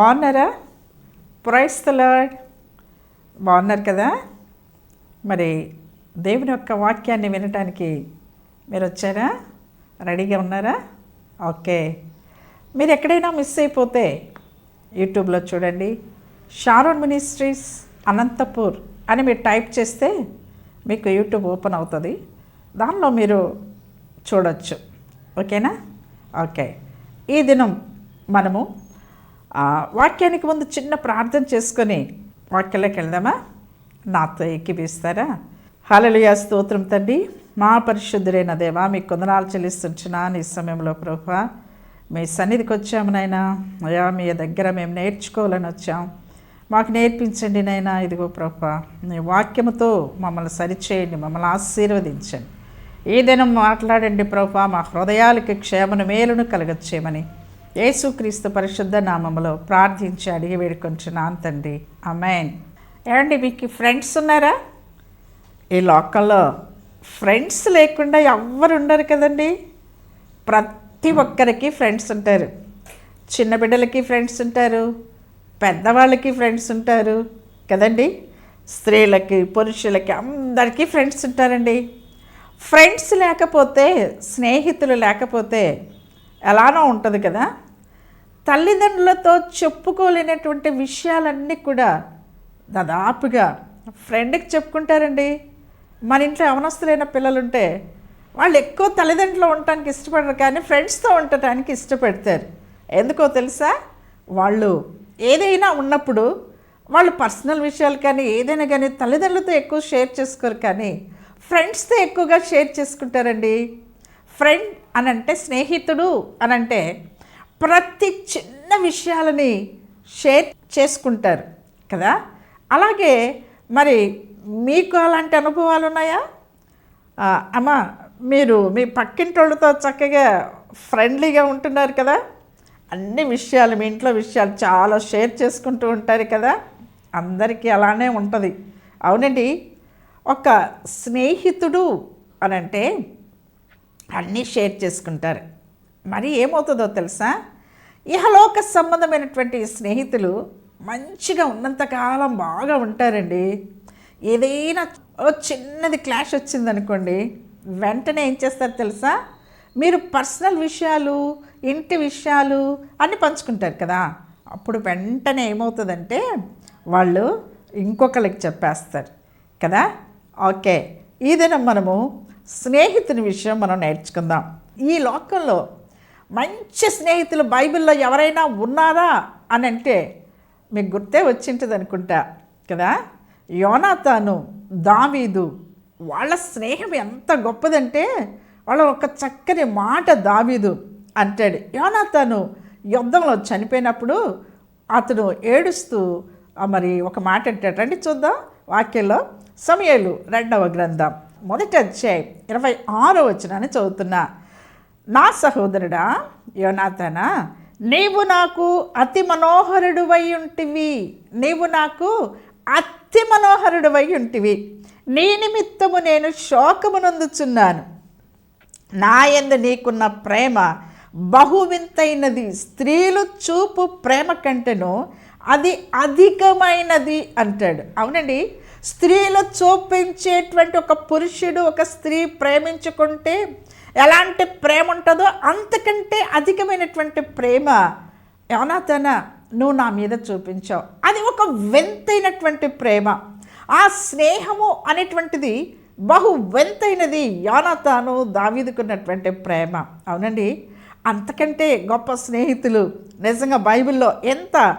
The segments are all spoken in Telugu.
బాగున్నారా? ప్రైస్ లార్డ్ బాగున్నారు కదా? మరి దేవుని యొక్క వాక్యాన్ని వినటానికి మీరు వచ్చారా? రెడీగా ఉన్నారా? ఓకే. మీరు ఎక్కడైనా మిస్ అయిపోతే యూట్యూబ్లో చూడండి. షారోన్ మినిస్ట్రీస్ అనంతపూర్ అని మీరు టైప్ చేస్తే మీకు యూట్యూబ్ ఓపెన్ అవుతుంది. దానిలో మీరు చూడొచ్చు. ఓకేనా? ఓకే. ఈ దినం మనము వాక్యానికి ముందు చిన్న ప్రార్థన చేసుకొని వాక్యంలోకి వెళ్దామా? నాతో ఎక్కిపిస్తారా హల్లెలూయా స్తోత్రం తండ్రి. మా పరిశుద్ధురైన దేవా మీ కొందనాలు చెల్లిస్తుంటున్నా ఈ సమయంలో ప్రభా మీ సన్నిధికి వచ్చాము నాయనా. అయా మీ దగ్గర మేము నేర్చుకోవాలని వచ్చాం. మాకు నేర్పించండి నైనా ఇదిగో ప్రభా మీ వాక్యముతో మమ్మల్ని సరిచేయండి మమ్మల్ని ఆశీర్వదించండి. ఏదైనా మాట్లాడండి ప్రభా మా హృదయాలకి క్షేమను మేలును కలగచ్చేయమని యేసుక్రీస్తు పరిశుద్ధ నామములో ప్రార్థించి అడిగి వేడుకొంచున్నాను తండ్రి. అమెన్ ఏమండి మీకు ఫ్రెండ్స్ ఉన్నారా? ఈ లోకల్లో ఫ్రెండ్స్ లేకుండా ఎవ్వరు ఉండరు కదండి. ప్రతి ఒక్కరికి ఫ్రెండ్స్ ఉంటారు. చిన్న బిడ్డలకి ఫ్రెండ్స్ ఉంటారు. పెద్దవాళ్ళకి ఫ్రెండ్స్ ఉంటారు. కదండి? స్త్రీలకి పురుషులకి అందరికీ ఫ్రెండ్స్ ఉంటారండి. ఫ్రెండ్స్ లేకపోతే స్నేహితులు లేకపోతే ఎలానో ఉంటుంది కదా. తల్లిదండ్రులతో చెప్పుకోలేనటువంటి విషయాలన్నీ కూడా దాదాపుగా ఫ్రెండ్కి చెప్పుకుంటారండి. మన ఇంట్లో అవనస్తులైన పిల్లలుంటే వాళ్ళు ఎక్కువ తల్లిదండ్రులు ఉండటానికి ఇష్టపడరు కానీ ఫ్రెండ్స్తో ఉండటానికి ఇష్టపడతారు. ఎందుకో తెలుసా? వాళ్ళు ఏదైనా ఉన్నప్పుడు వాళ్ళు పర్సనల్ విషయాలు కానీ ఏదైనా కానీ తల్లిదండ్రులతో ఎక్కువ షేర్ చేసుకోరు కానీ ఫ్రెండ్స్తో ఎక్కువగా షేర్ చేసుకుంటారండి. ఫ్రెండ్ అనంటే స్నేహితుడు అనంటే ప్రతి చిన్న విషయాలని షేర్ చేసుకుంటారు కదా? అలాగే మరి మీకు అలాంటి అనుభవాలు ఉన్నాయా? అమ్మ మీరు మీ పక్కింటోళ్ళతో చక్కగా ఫ్రెండ్లీగా ఉంటున్నారు కదా? అన్ని విషయాలు మీ ఇంట్లో విషయాలు చాలా షేర్ చేసుకుంటూ ఉంటారు కదా? అందరికీ అలానే ఉంటుంది. అవునండి. ఒక స్నేహితుడు అనంటే అంటే అన్నీ షేర్ చేసుకుంటారు. మరి ఏమవుతుందో తెలుసా? ఇహలోక సంబంధమైనటువంటి స్నేహితులు మంచిగా ఉన్నంతకాలం బాగా ఉంటారండి. ఏదైనా ఓ చిన్నది క్లాష్ వచ్చిందనుకోండి వెంటనే ఏం చేస్తారు తెలుసా? మీరు పర్సనల్ విషయాలు ఇంటి విషయాలు అన్నీ పంచుకుంటారు కదా. అప్పుడు వెంటనే ఏమవుతుందంటే వాళ్ళు ఇంకొకరికి చెప్పేస్తారు కదా? ఓకే ఈ దినం మనము స్నేహితుని విషయం మనం నేర్చుకుందాం. ఈ లోకంలో మంచి స్నేహితులు బైబిల్లో ఎవరైనా ఉన్నారా అని అంటే మీకు గుర్తే వచ్చింటుంది అనుకుంటా కదా? యోనాతాను దావీదు వాళ్ళ స్నేహం ఎంత గొప్పదంటే వాళ్ళ ఒక చక్కని మాట దావీదు అంటాడు. యోనాతాను యుద్ధంలో చనిపోయినప్పుడు అతను ఏడుస్తూ మరి ఒక మాట అంటాడు. రండి చూద్దాం వాక్యంలో సమయాలు రెండవ గ్రంథం. మొదటి అధ్యాయం ఇరవై ఆరో వచనాన్ని చదువుతున్నా. నా సహోదరుడా యోనాథనా నీవు నాకు అతి మనోహరుడువై ఉంటివి. నీవు నాకు అతి మనోహరుడువై ఉంటివి. నీ నిమిత్తము నేను శోకమునందుచున్నాను. నా ఎందు నీకున్న ప్రేమ బహువింతైనది. స్త్రీలు చూపు ప్రేమ కంటేను అది అధికమైనది అంటాడు. అవునండి స్త్రీలు చూపించేటువంటి ఒక పురుషుడు ఒక స్త్రీ ప్రేమించుకుంటే ఎలాంటి ప్రేమ ఉంటుందో అంతకంటే అధికమైనటువంటి ప్రేమ ఏమన్నా నువ్వు నా మీద చూపించావు అది ఒక వింతైనటువంటి ప్రేమ. ఆ స్నేహము అనేటువంటిది బహు వింతైనది యోనతాను దావీదుకున్నటువంటి ప్రేమ. అవునండి? అంతకంటే గొప్ప స్నేహితులు. నిజంగా బైబిల్లో ఎంత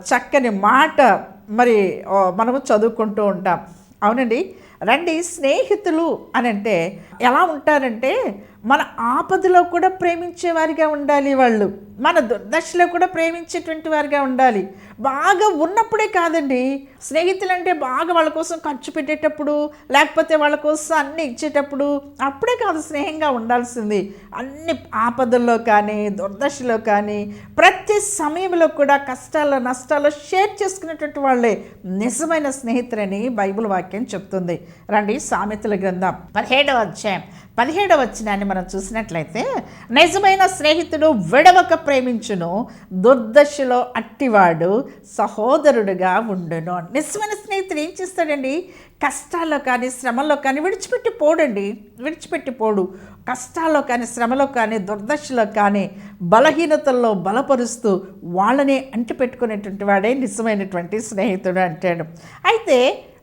చక్కని మాట మరి మనము చదువుకుంటూ ఉంటాం. అవునండి. రండి స్నేహితులు అని అంటే ఎలా ఉంటారంటే మన ఆపదలో కూడా ప్రేమించే వారిగా ఉండాలి వాళ్ళు. మన దుర్దశలో కూడా ప్రేమించేటువంటి వారిగా ఉండాలి. బాగా ఉన్నప్పుడే కాదండి స్నేహితులు అంటే బాగా వాళ్ళ కోసం ఖర్చు పెట్టేటప్పుడు లేకపోతే వాళ్ళ కోసం అన్నీ ఇచ్చేటప్పుడు అప్పుడే కాదు స్నేహంగా ఉండాల్సింది. అన్ని ఆపదల్లో కానీ దుర్దశలో కానీ ప్రతి సమయంలో కూడా కష్టాల్లో నష్టాల్లో షేర్ చేసుకునేటువంటి వాళ్ళే నిజమైన స్నేహితులని బైబిల్ వాక్యం చెప్తుంది. రండి సామెతల గ్రంథం పదిహేడవ అధ్యాయం పదిహేడవ వచ్చినాన్ని మనం చూసినట్లయితే నిజమైన స్నేహితుడు విడవక ప్రేమించును దుర్దశలో అట్టివాడు సహోదరుడుగా ఉండును. నిజమైన స్నేహితుడు ఏం చేస్తాడండి? కష్టాల్లో కానీ శ్రమల్లో కానీ విడిచిపెట్టి పోడండి. విడిచిపెట్టి పోడు. కష్టాల్లో కానీ శ్రమలో కానీ దుర్దశలో కానీ బలహీనతల్లో బలపరుస్తూ వాళ్ళనే అంటిపెట్టుకునేటువంటి వాడే నిజమైనటువంటి స్నేహితుడు అంటాడు. అయితే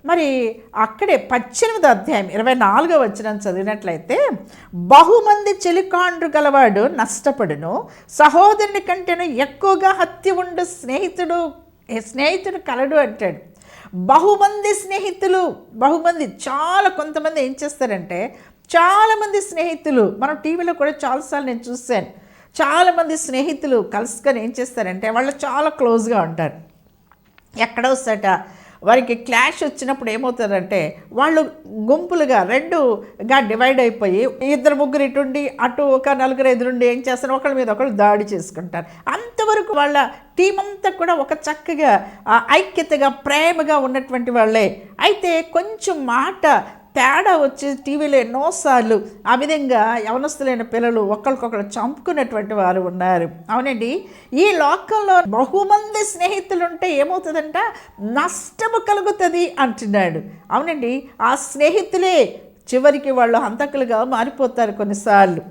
మరి అక్కడే పద్దెనిమిది అధ్యాయం ఇరవై నాలుగో వచ్చిన చదివినట్లయితే బహుమంది చెలికాండ్రు గలవాడు నష్టపడును సహోదరుని కంటేను ఎక్కువగా హత్య ఉండు స్నేహితుడు స్నేహితుడు కలడు అంటాడు. బహుమంది స్నేహితులు బహుమంది చాలా కొంతమంది ఏం చేస్తారంటే చాలామంది స్నేహితులు మనం టీవీలో కూడా చాలాసార్లు నేను చూశాను చాలామంది స్నేహితులు కలుసుకొని ఏం చేస్తారంటే వాళ్ళు చాలా క్లోజ్గా ఉంటారు. ఎక్కడో సట వారికి క్లాష్ వచ్చినప్పుడు ఏమవుతుందంటే వాళ్ళు గుంపులుగా రెండుగా డివైడ్ అయిపోయి ఇద్దరు ముగ్గురు ఇటుండి అటు ఒక నలుగురు ఎదురుండి ఏం చేస్తారు? ఒకళ్ళ మీద ఒకళ్ళు దాడి చేసుకుంటారు. అంతవరకు వాళ్ళ టీం అంతా కూడా ఒక చక్కగా ఐక్యతగా ప్రేమగా ఉన్నటువంటి వాళ్ళే. అయితే కొంచెం మాట తేడా వచ్చి టీవీలో ఎన్నోసార్లు ఆ విధంగా యవనస్తులైన పిల్లలు ఒకరికొకరు చంపుకున్నటువంటి వారు ఉన్నారు. అవునండి. ఈ లోకంలో బహుమంది స్నేహితులు ఉంటే ఏమవుతుందంట? నష్టము కలుగుతుంది అంటున్నాడు. అవునండి. ఆ స్నేహితులే చివరికి వాళ్ళు హంతకులుగా మారిపోతారు కొన్నిసార్లు.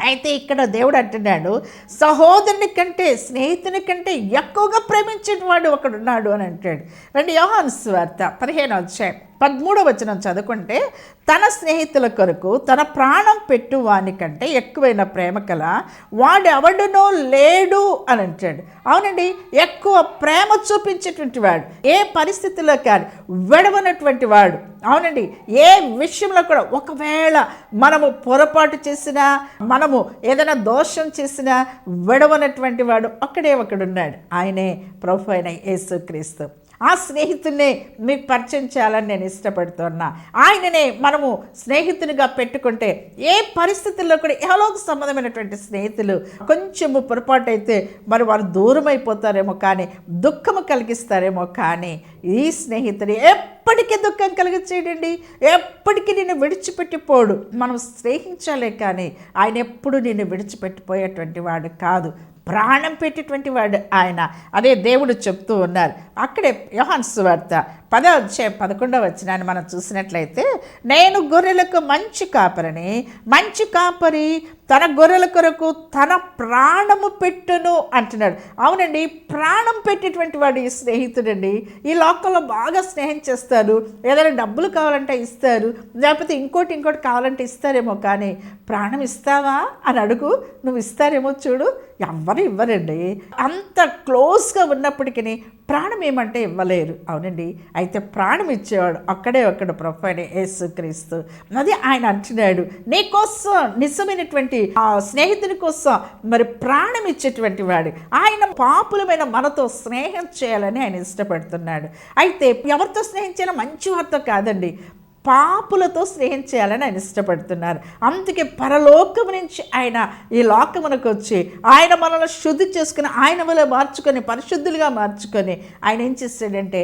అయితే ఇక్కడ దేవుడు అంటున్నాడు సహోదరుని కంటే స్నేహితుని కంటే ఎక్కువగా ప్రేమించిన వాడు ఒకడున్నాడు అని అంటాడు. రండి యోహాను స్వార్త పదిహేను అధ్యాయం. పదమూడవ వచనం చదువుకుంటే తన స్నేహితుల కొరకు తన ప్రాణం పెట్టు వాని కంటే ఎక్కువైన ప్రేమ కల వాడు ఎవడునో లేడు అని అంటాడు. అవునండి ఎక్కువ ప్రేమ చూపించేటువంటి వాడు ఏ పరిస్థితిలో కానీ విడవనటువంటి వాడు. అవునండి ఏ విషయంలో కూడా ఒకవేళ మనము పొరపాటు చేసినా మనము ఏదైనా దోషం చేసినా విడవనటువంటి వాడు ఒక్కడే ఒకడున్నాడు. ఆయనే ప్రభు అయిన యేసుక్రీస్తు. ఆ స్నేహితున్నే మీకు పరిచయం చేయాలని నేను ఇష్టపడుతున్నా. ఆయననే మనము స్నేహితునిగా పెట్టుకుంటే ఏ పరిస్థితుల్లో కూడా ఎహలోక సంబంధమైనటువంటి స్నేహితులు కొంచెము పొరపాటు అయితే మరి వారు దూరం అయిపోతారేమో కానీ దుఃఖము కలిగిస్తారేమో కానీ ఈ స్నేహితుడు ఎప్పటికీ దుఃఖం కలిగించేయండి. ఎప్పటికీ నిన్ను విడిచిపెట్టిపోడు మనం స్నేహించాలే కానీ ఆయన ఎప్పుడు నిన్ను విడిచిపెట్టిపోయేటువంటి వాడు కాదు. ప్రాణం పెట్టేటువంటి వాడు ఆయన. అదే దేవుడు చెప్తూ ఉన్నారు. అక్కడే యోహాన్ సువార్త పదో అధ్యాయం పదకొండవ వచ్చినాన్ని మనం చూసినట్లయితే నేను గొర్రెలకు మంచి కాపరిని మంచి కాపరి తన గొర్రెల కొరకు తన ప్రాణము పెట్టును అంటున్నాడు. అవునండి ప్రాణం పెట్టేటువంటి వాడు ఈ స్నేహితుడండి. ఈ లోకంలో బాగా స్నేహం చేస్తారు ఏదైనా డబ్బులు కావాలంటే ఇస్తారు. లేకపోతే ఇంకోటి ఇంకోటి కావాలంటే ఇస్తారేమో కానీ ప్రాణం ఇస్తావా? అని అడుగు. నువ్వు ఇస్తారేమో చూడు. ఎవ్వరు ఇవ్వరండి. అంత క్లోజ్గా ఉన్నప్పటికీ ప్రాణం ఏమంటే ఇవ్వలేరు. అవునండి. అయితే ప్రాణం ఇచ్చేవాడు అక్కడే ఒక్కడ ప్రొఫైల్ యేసుక్రీస్తు. అది ఆయన అంటున్నాడు నీ కోసం నిజమైనటువంటి ఆ స్నేహితుని కోసం మరి ప్రాణం ఇచ్చేటువంటి వాడు. ఆయన పాపులమైన మనతో స్నేహం చేయాలని ఆయన ఇష్టపడుతున్నాడు. అయితే ఎవరితో స్నేహం మంచి వారితో కాదండి. పాపులతో స్నేహం చేయాలని ఆయన ఇష్టపడుతున్నారు. అందుకే పరలోకం నుంచి ఆయన ఈ లోకమునకు వచ్చి ఆయన మనల్ని శుద్ధి చేసుకుని ఆయన వల్ల మార్చుకొని పరిశుద్ధులుగా మార్చుకొని ఆయన ఏం చేస్తాడంటే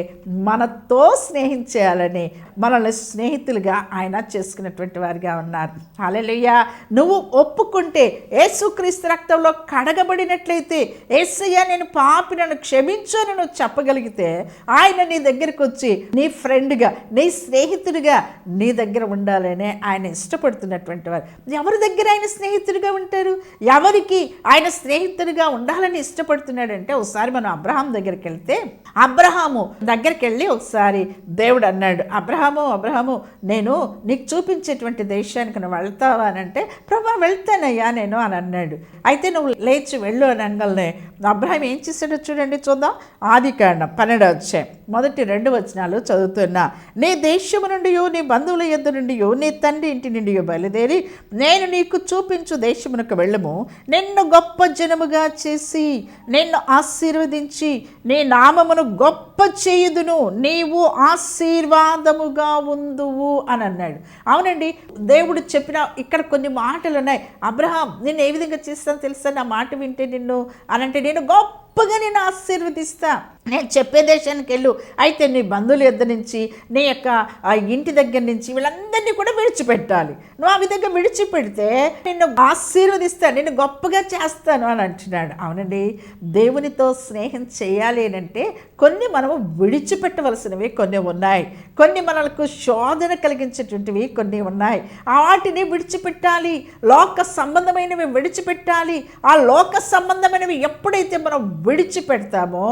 మనతో స్నేహించేయాలని మనల్ని స్నేహితులుగా ఆయన చేసుకున్నటువంటి వారిగా ఉన్నారు. అలెలుయ్య నువ్వు ఒప్పుకుంటే ఏసుక్రీస్తు రక్తంలో కడగబడినట్లయితే ఏసయ్య నేను పాపి నన్ను క్షమించు అని నువ్వు చెప్పగలిగితే ఆయన నీ దగ్గరికి వచ్చి నీ ఫ్రెండ్గా నీ స్నేహితుడిగా నీ దగ్గర ఉండాలనే ఆయన ఇష్టపడుతున్నటువంటి వారు. ఎవరి దగ్గర ఆయన స్నేహితుడిగా ఉంటారు? ఎవరికి ఆయన స్నేహితుడిగా ఉండాలని ఇష్టపడుతున్నాడంటే ఒకసారి మనం అబ్రహాం దగ్గరికి వెళ్తే అబ్రహాము దగ్గరికి వెళ్ళి ఒకసారి దేవుడు అన్నాడు అబ్రహాము అబ్రహాము నేను నీకు చూపించేటువంటి దేశానికి నువ్వు వెళ్తావా అని అంటే ప్రభా వెళ్తానయ్యా నేను అని అన్నాడు. అయితే నువ్వు లేచి వెళ్ళు అని అనగలనే అబ్రహాం ఏం చేశాడో చూడండి చూద్దాం. ఆది కాండం పన్నెండు వచ్చాయి మొదటి రెండు వచనాలు చదువుతున్నా. నీ దేశము నుండి నీ బంధువుల యొద్ద నుండి నీ తండ్రి ఇంటి నుండి బయలుదేరి నేను నీకు చూపించు దేశమునకు వెళ్ళము. నిన్ను గొప్ప జనముగా చేసి నిన్ను ఆశీర్వదించి నీ నామమును గొప్ప చేయుదును. నీవు ఆశీర్వాదముగా ఉందువు అని అన్నాడు. అవునండి దేవుడు చెప్పిన ఇక్కడ కొన్ని మాటలు ఉన్నాయి అబ్రహాం నేను ఏ విధంగా చేస్తాను తెలుసా? నా మాట వింటే నిన్ను అనంటే నేను గొప్పగా నేను ఆశీర్వదిస్తా. నేను చెప్పే దేశానికి వెళ్ళు. అయితే నీ బంధువుల యొద్ద నుంచి నీ యొక్క ఆ ఇంటి దగ్గర నుంచి వీళ్ళందరినీ కూడా విడిచిపెట్టాలి. నువ్వు ఆ విధంగా విడిచిపెడితే నిన్ను ఆశీర్వదిస్తాను నిన్ను గొప్పగా చేస్తాను అని అంటున్నాడు. అవునండి దేవునితో స్నేహం చేయాలి అని అంటే కొన్ని మనము విడిచిపెట్టవలసినవి కొన్ని ఉన్నాయి. కొన్ని మనకు శోధన కలిగించేటువంటివి కొన్ని ఉన్నాయి. ఆ వాటిని విడిచిపెట్టాలి. లోక సంబంధమైనవి విడిచిపెట్టాలి. ఆ లోక సంబంధమైనవి ఎప్పుడైతే మనం విడిచిపెడతామో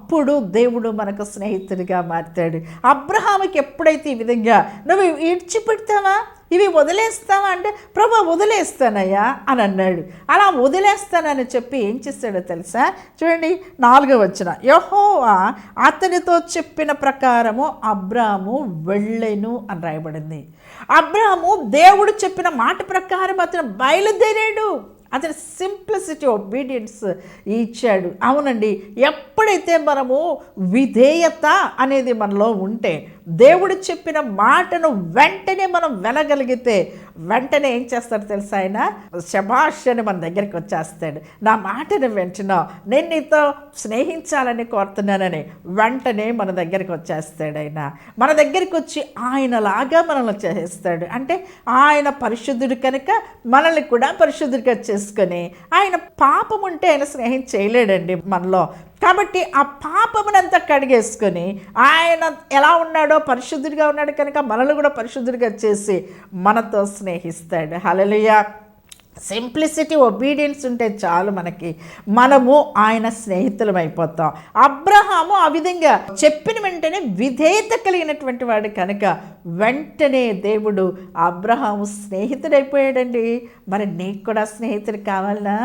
అప్పుడు దేవుడు మనకు స్నేహితుడిగా మారుతాడు. అబ్రహాముకి ఎప్పుడైతే ఈ విధంగా నువ్వు ఇడ్చిపెడతావా? ఇవి వదిలేస్తావా? అంటే ప్రభా వదిలేస్తానయ్యా అని అన్నాడు. అలా వదిలేస్తానని చెప్పి ఏం చేస్తాడో తెలుసా? చూడండి నాలుగో వచ్చిన యహోవా అతనితో చెప్పిన ప్రకారము అబ్రాము వెళ్ళెను అని రాయబడింది. అబ్రాము దేవుడు చెప్పిన మాట ప్రకారం అతను బయలుదేరాడు. అతని సింప్లిసిటీ ఒబీడియన్స్ ఇచ్చాడు. అవునండి ఎప్పుడైతే మనము విధేయత అనేది మనలో ఉంటే దేవుడు చెప్పిన మాటను వెంటనే మనం వెనగలిగితే వెంటనే ఏం చేస్తాడు తెలుసా ఆయన? శభాష్ అని మన దగ్గరికి వచ్చేస్తాడు. నా మాటను వెంటనో నేను నీతో స్నేహించాలని కోరుతున్నానని వెంటనే మన దగ్గరికి వచ్చేస్తాడు ఆయన. మన దగ్గరికి వచ్చి ఆయనలాగా మనల్ని చేస్తాడు. అంటే ఆయన పరిశుద్ధుడు కనుక మనల్ని కూడా పరిశుద్ధుడిగా చేసుకొని ఆయన పాపం ఉంటే ఆయన స్నేహం చేయలేడండి మనలో. కాబట్టి ఆ పాపమునంతా కడిగేసుకొని ఆయన ఎలా ఉన్నాడో పరిశుద్ధుడిగా ఉన్నాడు కనుక మనల్ని కూడా పరిశుద్ధుడిగా చేసి మనతో స్నేహిస్తాడు. హలలుయ సింప్లిసిటీ ఒబీడియన్స్ ఉంటే చాలు మనకి. మనము ఆయన స్నేహితులం అయిపోతాం. అబ్రహాము ఆ విధంగా చెప్పిన వెంటనే విధేయత కలిగినటువంటి వాడు కనుక వెంటనే దేవుడు అబ్రహాము స్నేహితుడైపోయాడండి. మరి నీకు కూడా స్నేహితుడు కావాలా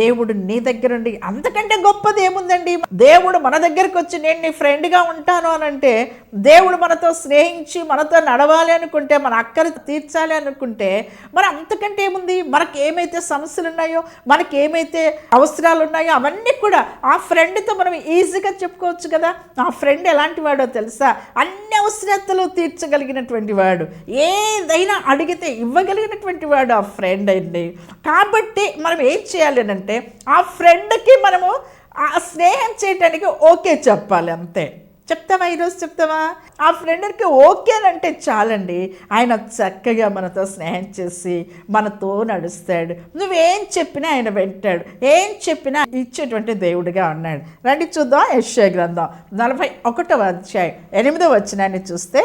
దేవుడు నీ దగ్గర ఉండి అంతకంటే గొప్పది ఏముందండి? దేవుడు మన దగ్గరకు వచ్చి నేను నీ ఫ్రెండ్గా ఉంటాను అని అంటే దేవుడు మనతో స్నేహించి మనతో నడవాలి అనుకుంటే మన అక్కరు తీర్చాలి అనుకుంటే మరి అంతకంటే ఏముంది? మనకి ఏమైతే సమస్యలు ఉన్నాయో మనకి ఏమైతే అవసరాలు ఉన్నాయో అవన్నీ కూడా ఆ ఫ్రెండ్తో మనం ఈజీగా చెప్పుకోవచ్చు కదా. ఆ ఫ్రెండ్ ఎలాంటి వాడో తెలుసా? అన్ని అవసరతలు తీర్చగలిగినటువంటి వాడు. ఏదైనా అడిగితే ఇవ్వగలిగినటువంటి వాడు ఆ ఫ్రెండ్ అండి కాబట్టి మనం ఏం చేయాలి అని అంటే ఆ ఫ్రెండ్కి మనము ఆ స్నేహం చేయటానికి ఓకే చెప్పాలి అంతే. చెప్తావా ఈరోజు చెప్తావా? ఆ ఫ్రెండ్కి ఓకే అంటే చాలండి. ఆయన చక్కగా మనతో స్నేహం చేసి మనతో నడుస్తాడు. నువ్వేం చెప్పినా ఆయన వింటాడు. ఏం చెప్పినా ఇచ్చేటువంటి దేవుడిగా ఉన్నాడు. రండి చూద్దాం యశ్వ గ్రంథం నలభై ఒకటవ అధ్యాయం ఎనిమిదవ వచ్చినాన్ని చూస్తే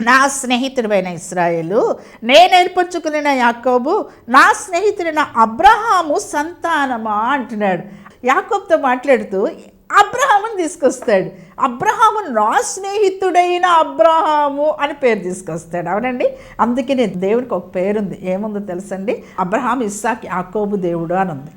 నా స్నేహితుడైన ఇస్రాయేలు నేను యాకోబు నా స్నేహితుడైన అబ్రహాము సంతానమా అంటున్నాడు. యాకోబ్తో మాట్లాడుతూ అబ్రహాముని తీసుకొస్తాడు. అబ్రహాము నా స్నేహితుడైన అబ్రహాము అని పేరు తీసుకొస్తాడు. అవునండి? అందుకని దేవునికి ఒక పేరుంది. ఏముందో తెలుసండి? అబ్రహాం ఇస్సాక్ యాకోబు దేవుడు అని ఉంది.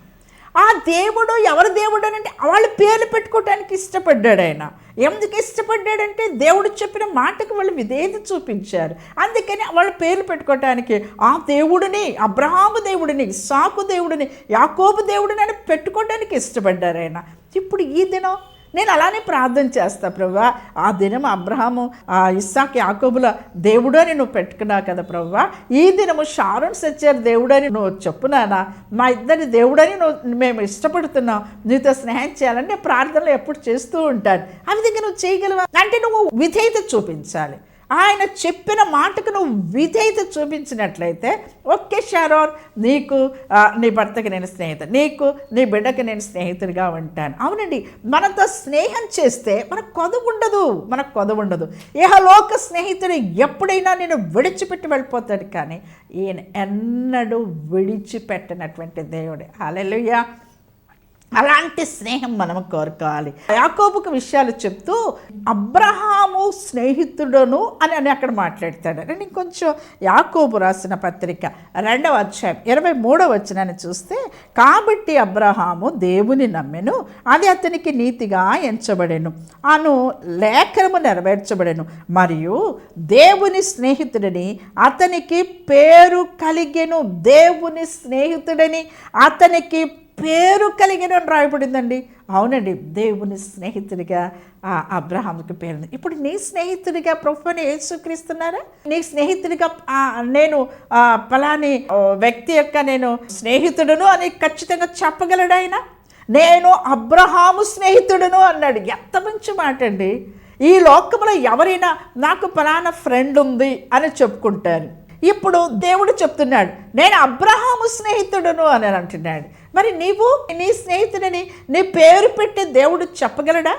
ఆ దేవుడు ఎవరి దేవుడు అని అంటే వాళ్ళ పేర్లు పెట్టుకోవడానికి ఇష్టపడ్డాడు ఆయన. ఎందుకు ఇష్టపడ్డాడంటే దేవుడు చెప్పిన మాటకు వాళ్ళు విధేయత చూపించారు. అందుకని వాళ్ళ పేర్లు పెట్టుకోవటానికి ఆ దేవుడిని అబ్రహాము దేవుడిని సాకు దేవుడిని యాకోబు దేవుడిని అని పెట్టుకోవడానికి ఇష్టపడ్డారు ఆయన. ఇప్పుడు ఈ దినం నేను అలానే ప్రార్థన చేస్తా ప్రభా ఆ దినం అబ్రహాము ఆ ఇస్సాక్ యాకోబుల దేవుడు నువ్వు పెట్టుకున్నావు కదా ప్రభా ఈ దినము షారుణ్ సచ్చారు దేవుడని నువ్వు చెప్పునానా? మా ఇద్దరి దేవుడని నువ్వు మేము ఇష్టపడుతున్నాం. నీతో స్నేహం చేయాలని నేను ప్రార్థనలు ఎప్పుడు చేస్తూ ఉంటాను. ఆ విధంగా నువ్వు చేయగలవా? అంటే నువ్వు విధేయత చూపించాలి. ఆయన చెప్పిన మాటకు నువ్వు విధేయత చూపించినట్లయితే ఓకే షారోన్ నీకు నీ భర్తకి నేను స్నేహితు నీకు నీ బిడ్డకి నేను స్నేహితుడిగా ఉంటాను. అవునండి మనతో స్నేహం చేస్తే మనకు కొదవ ఉండదు మనకు కొదవ ఉండదు. ఇహలోక స్నేహితుడు ఎప్పుడైనా నేను విడిచిపెట్టి వెళ్ళిపోతాడు కానీ ఈయన ఎన్నడూ విడిచిపెట్టనటువంటి దేవుడే. హల్లెలూయా. అలాంటి స్నేహం మనం కోరుకోవాలి. యాకోబుకు విషయాలు చెప్తూ అబ్రహాము స్నేహితుడును అని అని అక్కడ మాట్లాడతాడు. నేను ఇంకొంచెం యాకోబు రాసిన పత్రిక రెండవ అధ్యాయం ఇరవై మూడవ వచనాన్ని చూస్తే కాబట్టి అబ్రహాము దేవుని నమ్మెను అది అతనికి నీతిగా ఎంచబడెను అను లేఖనము నెరవేర్చబడెను మరియు దేవుని స్నేహితుడని అతనికి పేరు కలిగెను దేవుని స్నేహితుడని అతనికి పేరు కలిగిన రాయబడిందండి. అవునండి దేవుని స్నేహితుడిగా ఆ అబ్రహాంకి పేరు ఇప్పుడు నీ స్నేహితుడిగా ప్రభుని ఏసుక్రీస్తున్నారా నీ స్నేహితుడిగా నేను ఆ, పలాని వ్యక్తి యొక్క నేను స్నేహితుడును అని ఖచ్చితంగా చెప్పగలడు ఆయన? నేను అబ్రహాము స్నేహితుడును అన్నాడు. ఎంత మంచి మాట అండి ఈ లోకంలో ఎవరైనా నాకు పలానా ఫ్రెండ్ ఉంది అని చెప్పుకుంటారు. ఇప్పుడు దేవుడు చెప్తున్నాడు నేను అబ్రహాము స్నేహితుడును అని అంటున్నాడు. మరి నీవు నీ స్నేహితుడని నీ పేరు పెట్టి దేవుడు చెప్పగలడా?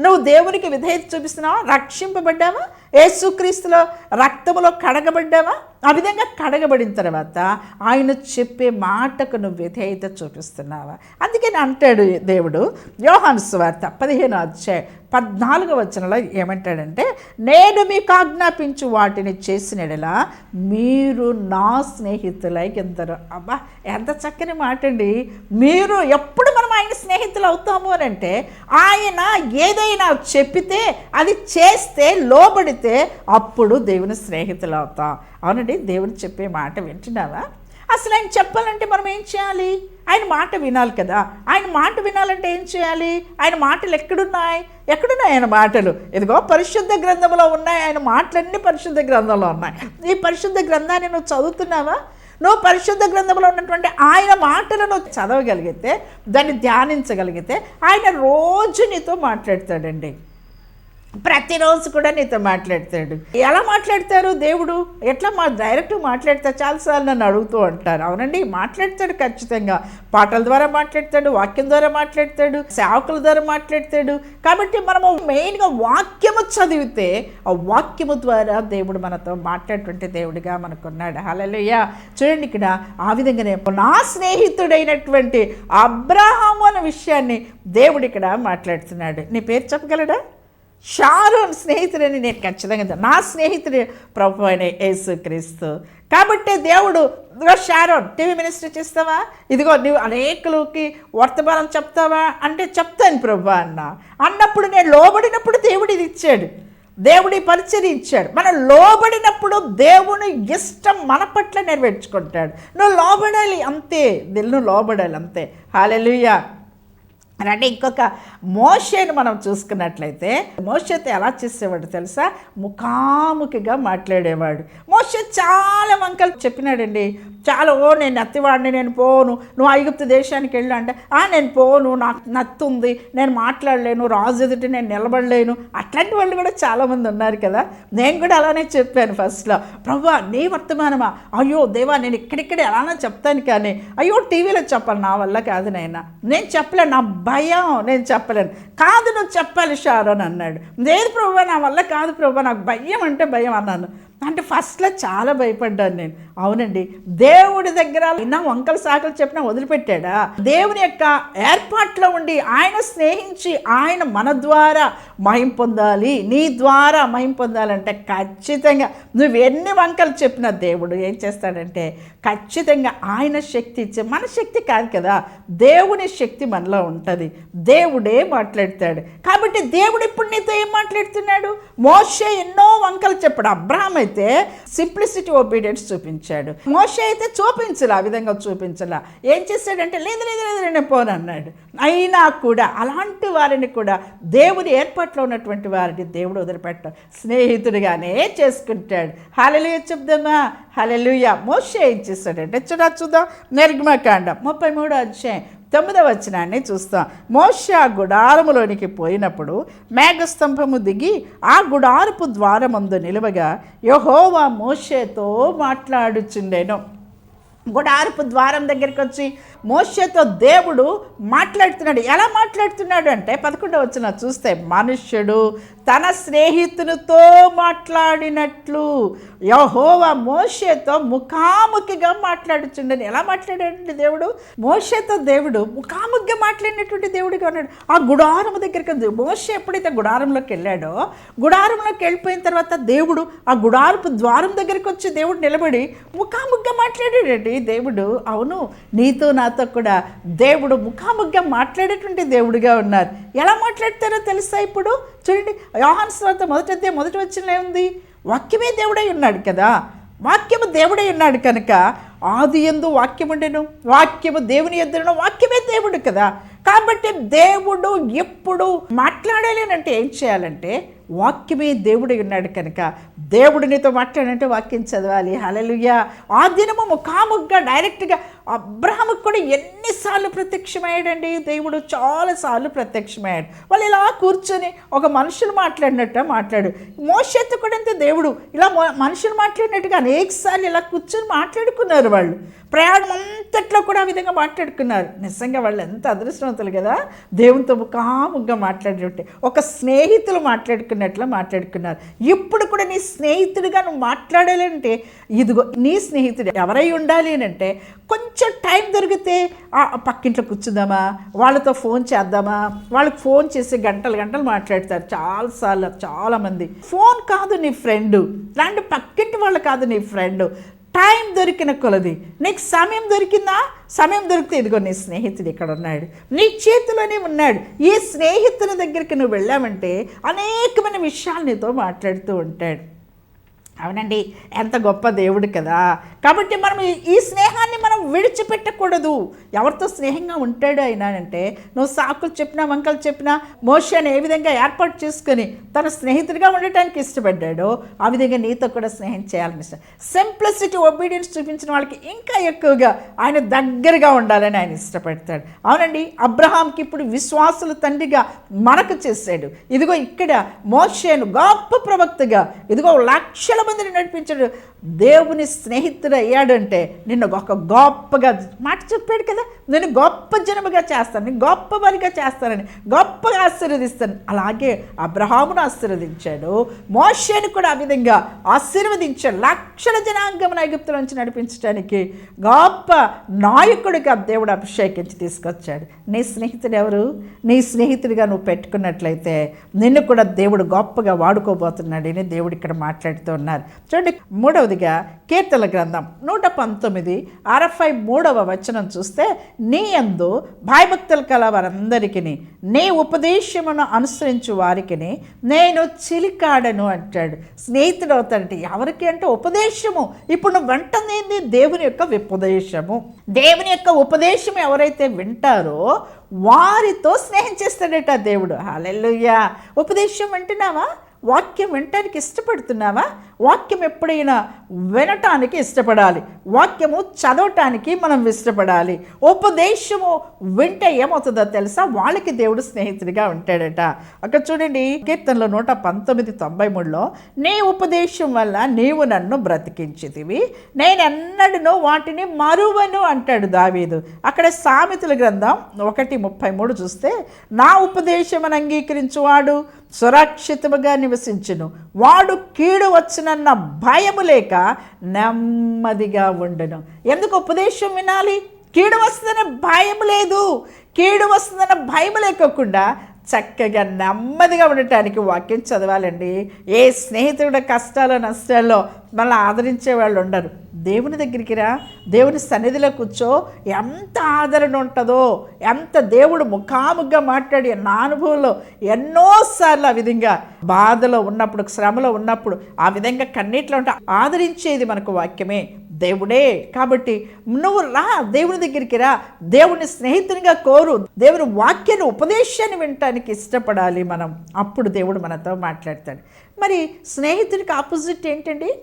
నువ్వు దేవునికి విధేయత చూపిస్తున్నావా? రక్షింపబడ్డావా? యేసుక్రీస్తులో రక్తములో కడగబడ్డావా? ఆ విధంగా కడగబడిన తర్వాత ఆయన చెప్పే మాటకు నువ్వు విధేయత చూపిస్తున్నావా? అందుకని అంటాడు దేవుడు. యోహాను స్వార్త పదిహేను అధ్యాయ పద్నాలుగు వచనంలో ఏమంటాడంటే నేను మీకు ఆజ్ఞాపించు వాటిని చేసినడలా మీరు నా స్నేహితులై ఎందరు. అబ్బా ఎంత చక్కని మాట అండి. మీరు ఎప్పుడు మనం ఆయన స్నేహితులు అవుతాము అని అంటే ఆయన ఏదైనా చెప్పితే అది చేస్తే లోబడితే అప్పుడు దేవుని స్నేహితులు అవుతాం. అవునండి. దేవుడు చెప్పే మాట వింటున్నావా? అసలు ఆయన చెప్పాలంటే మనం ఏం చేయాలి? ఆయన మాట వినాలి కదా. ఆయన మాట వినాలంటే ఏం చేయాలి? ఆయన మాటలు ఎక్కడున్నాయి? ఎక్కడున్నాయి ఆయన మాటలు? ఇదిగో పరిశుద్ధ గ్రంథంలో ఉన్నాయి. ఆయన మాటలన్నీ పరిశుద్ధ గ్రంథంలో ఉన్నాయి. ఈ పరిశుద్ధ గ్రంథాన్ని నువ్వు చదువుతున్నావా? నువ్వు పరిశుద్ధ గ్రంథంలో ఉన్నటువంటి ఆయన మాటలను చదవగలిగితే దాన్ని ధ్యానించగలిగితే ఆయన రోజు నీతో మాట్లాడతాడండి. ప్రతిరోజు కూడా నీతో మాట్లాడతాడు. ఎలా మాట్లాడతారు దేవుడు? ఎట్లా మా డైరెక్ట్ మాట్లాడతా? చాలాసార్లు నన్ను అడుగుతూ ఉంటారు. అవునండి మాట్లాడతాడు ఖచ్చితంగా. పాటల ద్వారా మాట్లాడతాడు వాక్యం ద్వారా మాట్లాడతాడు సేవకుల ద్వారా మాట్లాడతాడు. కాబట్టి మనము మెయిన్గా వాక్యము చదివితే ఆ వాక్యము ద్వారా దేవుడు మనతో మాట్లాడేటువంటి దేవుడిగా మనకున్నాడు. హలలుయ్యా చూడండి ఇక్కడ ఆ విధంగానే నా స్నేహితుడైనటువంటి అబ్రహాము అనే విషయాన్ని దేవుడు ఇక్కడ మాట్లాడుతున్నాడు. నీ పేరు చెప్పగలడా? షారోన్ స్నేహితుడని నేను ఖచ్చితంగా నా స్నేహితుడు ప్రభు అయిన యేసుక్రీస్తు కాబట్టి దేవుడు ఇదిగో షారోన్ టీవీ మినిస్టర్ చేస్తావా? ఇదిగో నువ్వు అనేకులకి వర్తమానం చెప్తావా? అంటే చెప్తాను ప్రభు అన్న. అన్నప్పుడు నేను లోబడినప్పుడు దేవుడు ఇది ఇచ్చాడు. దేవుడి పరిచయం ఇచ్చాడు. మనం లోబడినప్పుడు దేవుని ఇష్టం మన పట్ల నెరవేర్చుకుంటాడు. నువ్వు లోబడాలి అంతే. నువ్వు లోబడాలి అంతే. హాలెలుయ్యా అంటే ఇంకొక మోషేని మనం చూసుకున్నట్లయితే మోషతో ఎలా చేసేవాడు తెలుసా? ముఖాముఖిగా మాట్లాడేవాడు. మోషే చాలా వంకలు చెప్పినాడండి. చాలా ఓ నేను నత్తివాడిని నేను పోను. నువ్వు ఐగుప్తు దేశానికి వెళ్ళు అంటే ఆ నేను పోను. నాకు నత్తుంది నేను మాట్లాడలేను. రాజు ఎదుటి నేను నిలబడలేను. అట్లాంటి వాళ్ళు కూడా చాలామంది ఉన్నారు కదా. నేను కూడా అలానే చెప్పాను ఫస్ట్లో. ప్రభా నీ వర్తమానమా? అయ్యో దేవా నేను ఇక్కడిక్కడ ఎలానో చెప్తాను కానీ అయ్యో టీవీలో చెప్పాలి. నా వల్ల కాదు నాయన. నేను చెప్పలేను. నా భయం నేను చెప్పలేను. కాదు నువ్వు చెప్పాలి షారోన్ అన్నాడు. లేదు ప్రభు నా వల్ల కాదు ప్రభు నాకు భయం అంటే భయం అన్నాను. అంటే ఫస్ట్లో చాలా భయపడ్డాను నేను. అవునండి. దేవుడి దగ్గర నా వంకల సాకలు చెప్పినా వదిలిపెట్టాడా? దేవుని యొక్క ఏర్పాట్లో ఉండి ఆయన స్నేహించి ఆయన మన ద్వారా మహిం పొందాలి నీ ద్వారా మహిం పొందాలంటే ఖచ్చితంగా నువ్వు ఎన్ని వంకలు చెప్పినా దేవుడు ఏం చేస్తాడంటే ఖచ్చితంగా ఆయన శక్తి ఇచ్చే మన శక్తి కాదు కదా దేవుని శక్తి మనలో ఉంటుంది. దేవుడే మాట్లాడతాడు. కాబట్టి దేవుడు ఇప్పుడు నీతో ఏం మాట్లాడుతున్నాడు? మోసే ఎన్నో వంకలు చెప్పాడు. అబ్రాహ్మ అయితే సింప్లిసిటీ ఒబీడియన్స్ చూపించాడు. మోషే అయితే చూపించలే ఆ విధంగా చూపించలా. ఏం చేశాడంటే లేదు లేదు లేదు నేను పోను అన్నాడు. అయినా కూడా అలాంటి వారిని కూడా దేవుని ఏర్పాట్లో ఉన్నటువంటి వారిని దేవుడు వదిలిపెట్ట స్నేహితుడిగానే చేసుకుంటాడు. హలలుయ చెప్దామా? హలలుయ మోషే ఏం చేస్తాడంటే చూడా చూద్దాం. నిర్గమకాండం ముప్పై మూడో అధ్యాయం. తొమ్మిదవ వచనాన్ని చూస్తాం. మోషే గుడారములోనికి పోయినప్పుడు మేఘస్తంభము దిగి ఆ గుడారపు ద్వారమందు నిలువగా యహోవా మోషేతో మాట్లాడుచుండెను. గుడారపు ద్వారం దగ్గరికి వచ్చి మోషతో దేవుడు మాట్లాడుతున్నాడు. ఎలా మాట్లాడుతున్నాడు అంటే పదకొండవ వచ్చిన చూస్తే మనుష్యుడు తన స్నేహితునితో మాట్లాడినట్లు. యహోవా మోషతో ముఖాముఖిగా మాట్లాడుచుండని ఎలా మాట్లాడాడండి దేవుడు? మోషతో దేవుడు ముఖాముఖిగా మాట్లాడినటువంటి దేవుడిగా ఉన్నాడు. ఆ గుడారం దగ్గరికి ఉంది. ఎప్పుడైతే గుడారంలోకి వెళ్ళాడో గుడారంలోకి వెళ్ళిపోయిన తర్వాత దేవుడు ఆ గుడారపు ద్వారం దగ్గరికి వచ్చి దేవుడు నిలబడి ముఖాముఖిగా మాట్లాడాడండి. దేవుడు అవును నీతో నాతో కూడా దేవుడు ముఖాముఖిగా మాట్లాడేటువంటి దేవుడిగా ఉన్నారు. ఎలా మాట్లాడతారో తెలుసా ఇప్పుడు? చూడండి యోహాన్ స్వాత మొదటి మొదటి వచ్చిన ఏముంది? వాక్యమే దేవుడై ఉన్నాడు కదా. వాక్యము దేవుడై ఉన్నాడు కనుక ఆది ఎందు వాక్యముండెను? వాక్యము దేవుని ఎదురును వాక్యమే దేవుడు కదా. కాబట్టి దేవుడు ఎప్పుడు మాట్లాడలేనంటే ఏం చేయాలంటే వాక్యమే దేవుడు ఉన్నాడు కనుక దేవుడు నీతో మాట్లాడంటే వాక్యం చదవాలి. హలలుయ ఆ దినము ముఖాముఖిగా డైరెక్ట్గా అబ్రహాముకు కూడా ఎన్నిసార్లు ప్రత్యక్షమయ్యాడండి? దేవుడు చాలాసార్లు ప్రత్యక్షమయ్యాడు. వాళ్ళు ఇలా కూర్చొని ఒక మనుషులు మాట్లాడినట్టు మాట్లాడు మోషత్తు కూడా అంతే దేవుడు ఇలా మనుషులు మాట్లాడినట్టుగా అనేకసార్లు ఇలా కూర్చొని మాట్లాడుకున్నారు వాళ్ళు. ప్రయాణం అంతట్లో కూడా ఆ విధంగా మాట్లాడుకున్నారు. నిజంగా వాళ్ళు ఎంత అదృష్టవంతులు కదా? దేవునితో ముఖాముఖంగా మాట్లాడినట్టే. ఒక స్నేహితులు మాట్లాడుకున్నట్లు మాట్లాడుకున్నారు. ఇప్పుడు కూడా నీ స్నేహితుడిగా నువ్వు మాట్లాడాలంటే ఇదిగో నీ స్నేహితుడు ఎవరై ఉండాలి అని అంటే కొంచెం టైం దొరికితే పక్కింట్లో కూర్చుందామా? వాళ్ళతో ఫోన్ చేద్దామా? వాళ్ళకి ఫోన్ చేసి గంటలు గంటలు మాట్లాడతారు చాలాసార్లు చాలామంది. ఫోన్ కాదు నీ ఫ్రెండ్. ఇలాంటి పక్కింటి వాళ్ళు కాదు నీ ఫ్రెండ్. టైం దొరికిన కొలది. నీకు సమయం దొరికిందా? సమయం దొరికితే ఇదిగో నీ స్నేహితుడు ఇక్కడ ఉన్నాడు. నీ చేతిలోనే ఉన్నాడు. ఈ స్నేహితుని దగ్గరికి నువ్వు వెళ్ళావంటే అనేకమైన విషయాలు నీతో మాట్లాడుతూ ఉంటాడు. అవునండి ఎంత గొప్ప దేవుడు కదా. కాబట్టి మనం ఈ- స్నేహాన్ని మనం విడిచిపెట్టకూడదు. ఎవరితో స్నేహంగా ఉంటాడు అయినా అంటే నువ్వు సాకులు చెప్పినా వంకలు చెప్పినా మోషన్ ఏ విధంగా ఏర్పాటు చేసుకొని తన స్నేహితుడిగా ఉండటానికి ఇష్టపడ్డాడో ఆ విధంగా నీతో కూడా స్నేహం చేయాలని ఇష్టం. సింప్లిసిటీ ఒబీడియన్స్ చూపించిన వాళ్ళకి ఇంకా ఎక్కువగా ఆయన దగ్గరగా ఉండాలని ఆయన ఇష్టపడతాడు. అవునండి అబ్రహాంకి ఇప్పుడు విశ్వాసుల తండ్రిగా మనకు చేశాడు. ఇదిగో ఇక్కడ మోషేను గొప్ప ప్రవక్తగా ఇదిగో లక్షల మందిని నడిపించాడు. దేవుని స్నేహితుడు అయ్యాడంటే నిన్ను ఒక గొప్పగా మాట చెప్పాడు కదా నేను గొప్ప జనముగా చేస్తాను నేను గొప్ప వారిగా చేస్తానని గొప్పగా ఆశీర్వదిస్తాను. అలాగే అబ్రహామును ఆశీర్వదించాడు మోషేను కూడా ఆ విధంగా ఆశీర్వదించాడు లక్షల జనాంగమును ఐగుప్తుల నుంచి నడిపించడానికి గొప్ప నాయకుడిగా దేవుడు అభిషేకించి తీసుకొచ్చాడు. నీ స్నేహితుడు ఎవరు? నీ స్నేహితుడిగా నువ్వు పెట్టుకున్నట్లయితే నిన్ను కూడా దేవుడు గొప్పగా వాడుకోబోతున్నాడు అని దేవుడు ఇక్కడ మాట్లాడుతూ ఉన్నారు. చూడండి మూడవదిగా కీర్తన గ్రంథం నూట పంతొమ్మిది అరవై మూడవ వచనం చూస్తే నీ ఎందు భయభక్తులు కల వారందరికీ నీ ఉపదేశమును అనుసరించు వారికి నేను చిలికాడను అంటాడు. స్నేహితుడు అవుతాడంటే ఎవరికి అంటే ఉపదేశము. ఇప్పుడు నువ్వు వెంటనే దేవుని యొక్క ఉపదేశము దేవుని యొక్క ఉపదేశం ఎవరైతే వింటారో వారితో స్నేహం చేస్తాడట దేవుడు. హాలెల్లుయ్యా ఉపదేశం వింటున్నావా? వాక్యం వినటానికి ఇష్టపడుతున్నావా? వాక్యం ఎప్పుడైనా వినటానికి ఇష్టపడాలి. వాక్యము చదవటానికి మనం ఇష్టపడాలి. ఉపదేశము వింటే ఏమవుతుందో తెలుసా? వాళ్ళకి దేవుడు స్నేహితుడిగా ఉంటాడట. అక్కడ చూడండి కీర్తనలో నూట పంతొమ్మిది తొంభై మూడులో నీ ఉపదేశం వల్ల నీవు నన్ను బ్రతికించితివి. నేను వాటిని మరువను అంటాడు దావీదు. అక్కడ సామెతల గ్రంథం ఒకటి ముప్పై మూడు చూస్తే నా ఉపదేశమని అంగీకరించువాడు సురక్షితముగా నివసించును. వాడు కీడు వచ్చినన్న భయము లేక నెమ్మదిగా ఉండును. ఎందుకు ఉపదేశం వినాలి? కీడు వస్తుందనే భయం లేదు. కీడు వస్తుందన్న భయం లేకోకుండా చక్కగా నెమ్మదిగా ఉండటానికి వాక్యం చదవాలండి. ఏ స్నేహితుడి కష్టాలు నష్టాల్లో మళ్ళీ ఆదరించే వాళ్ళు ఉండరు. దేవుని దగ్గరికి రా. దేవుని సన్నిధిలో కూర్చో. ఎంత ఆదరణ ఉంటుందో ఎంత దేవుడు ముఖాముఖిగా మాట్లాడి నా అనుభవంలో ఎన్నోసార్లు ఆ విధంగా బాధలో ఉన్నప్పుడు శ్రమలో ఉన్నప్పుడు ఆ విధంగా కన్నీటిలో ఉంటే ఆదరించేది మనకు వాక్యమే. దేవుడే. కాబట్టి నువ్వు రా దేవుని దగ్గరికి రా. దేవుని స్నేహితునిగా కోరు. దేవుని వాక్యాన్ని ఉపదేశాన్ని వినటానికి ఇష్టపడాలి మనం. అప్పుడు దేవుడు మనతో మాట్లాడతాడు. మరి స్నేహితుడికి ఆపోజిట్ ఏంటండి?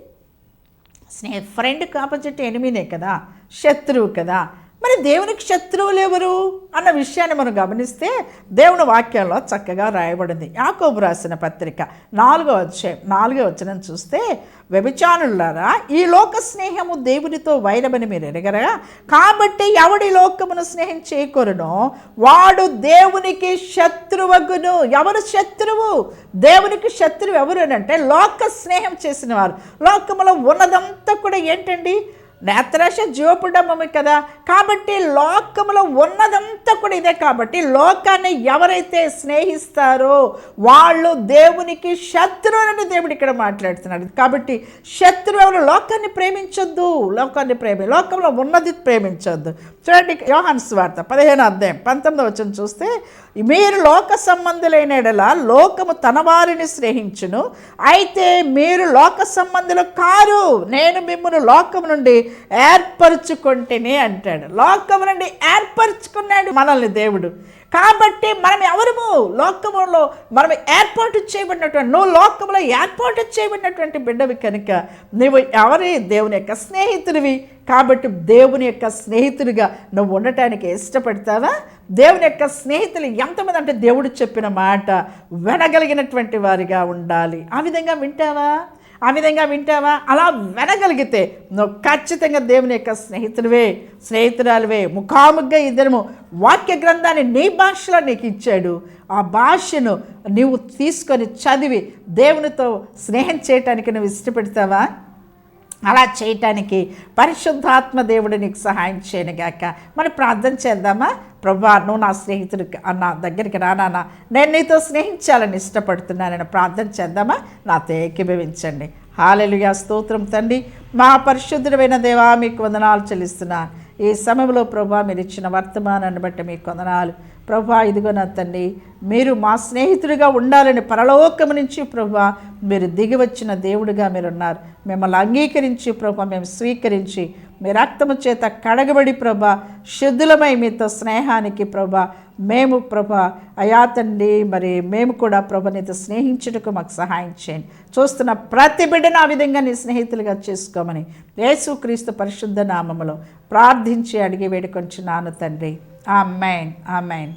స్నేహ ఫ్రెండ్కి ఆపోజిట్ ఎనిమినే కదా. శత్రువు కదా. మరి దేవునికి శత్రువులు ఎవరు? అన్న విషయాన్ని మనం గమనిస్తే దేవుని వాక్యంలో చక్కగా రాయబడింది. యాకోబు రాసిన పత్రిక నాలుగో అధ్యాయం నాలుగో వచనం చూస్తే వ్యభిచానులారా ఈ లోక స్నేహము దేవునితో వైరమని మీరు ఎరగరా? కాబట్టి ఎవడి లోకమును స్నేహం చేయకూరనో వాడు దేవునికి శత్రువగును. ఎవరు శత్రువు? దేవునికి శత్రువు ఎవరు అని అంటే లోక స్నేహం చేసిన వారు. లోకములో ఉన్నదంతా కూడా ఏంటండి? నేత్రాశ జీవపుడమ్మమే కదా. కాబట్టి లోకములో ఉన్నదంతా కూడా ఇదే కాబట్టి లోకాన్ని ఎవరైతే స్నేహిస్తారో వాళ్ళు దేవునికి శత్రువులని దేవుడు ఇక్కడ మాట్లాడుతున్నాడు. కాబట్టి శత్రువు ఎవరు? లోకాన్ని ప్రేమించొద్దు. లోకాన్ని ప్రేమి లోకంలో ఉన్నది ప్రేమించొద్దు. చూడండి యోహాన్ స్వార్త పదిహేను అధ్యాయం పంతొమ్మిది వచ్చిన చూస్తే మీరు లోక సంబంధులైనడలా లోకము తన వారిని స్నేహించును అయితే మీరు లోక సంబంధులు కారు నేను మిమ్మల్ని లోకము నుండి ఏర్పరచుకుంటేనే అంటాడు. లోకము నుండి ఏర్పరచుకున్నాడు మనల్ని దేవుడు. కాబట్టి మనం ఎవరము? లోకములో మనం ఏర్పాటు చేయబడినటువంటి నువ్వు లోకంలో ఏర్పాటు చేయబడినటువంటి బిడ్డవి కనుక నువ్వు ఎవరి? దేవుని యొక్క స్నేహితుడివి. కాబట్టి దేవుని యొక్క స్నేహితుడిగా నువ్వు ఉండటానికి ఇష్టపడతావా? దేవుని యొక్క స్నేహితులు ఎంతమంది అంటే దేవుడు చెప్పిన మాట వినగలిగినటువంటి వారిగా ఉండాలి. ఆ విధంగా వింటావా? ఆ విధంగా వింటావా? అలా వినగలిగితే నువ్వు ఖచ్చితంగా దేవుని యొక్క స్నేహితుడివే స్నేహితురాలువే. ముఖాముఖిగా ఇద్దరము వాక్య గ్రంథాన్ని నీ భాషలో నీకు ఇచ్చాడు. ఆ భాషను నీవు తీసుకొని చదివి దేవునితో స్నేహం చేయటానికి నువ్వు ఇష్టపడతావా? అలా చేయటానికి పరిశుద్ధాత్మ దేవుడు నీకు సహాయం చేయనుగాక మరి ప్రార్థన చేద్దామా? ప్రభా నువ్వు నా స్నేహితుడికి అన్న దగ్గరికి రానా నేను నీతో స్నేహించాలని ఇష్టపడుతున్నానని ప్రార్థన చేద్దామా? నాతో ఏకీభవించండి. హాలెలుగా స్తోత్రం తండ్రి. మా పరిశుద్ధుడమైన దేవా మీకు వందనాలు చెల్లిస్తున్నాను. ఈ సమయంలో ప్రభా మీరు ఇచ్చిన వర్తమానాన్ని బట్టి మీకు కొందనాలు. ప్రభా ఇదిగో నా తండ్రి మీరు మా స్నేహితుడిగా ఉండాలని పరలోకము నుంచి ప్రభా మీరు దిగి వచ్చిన దేవుడిగా మీరు ఉన్నారు మిమ్మల్ని అంగీకరించి ప్రభా మేము స్వీకరించి మీ రక్తము చేత కడగబడి ప్రభా శుద్ధులమై మీతో స్నేహానికి ప్రభా మేము ప్రభా అయా తండ్రి మరి మేము కూడా ప్రభా నీతో స్నేహించుటకు మాకు సహాయం చేయండి. చూస్తున్న ప్రతి బిడ్డను ఆ విధంగా నీ స్నేహితులుగా చేసుకోమని యేసుక్రీస్తు పరిశుద్ధ నామములో ప్రార్థించి అడిగి వేడుకొంచున్నాను తండ్రి. ఆ మైన్ ఆ మైన్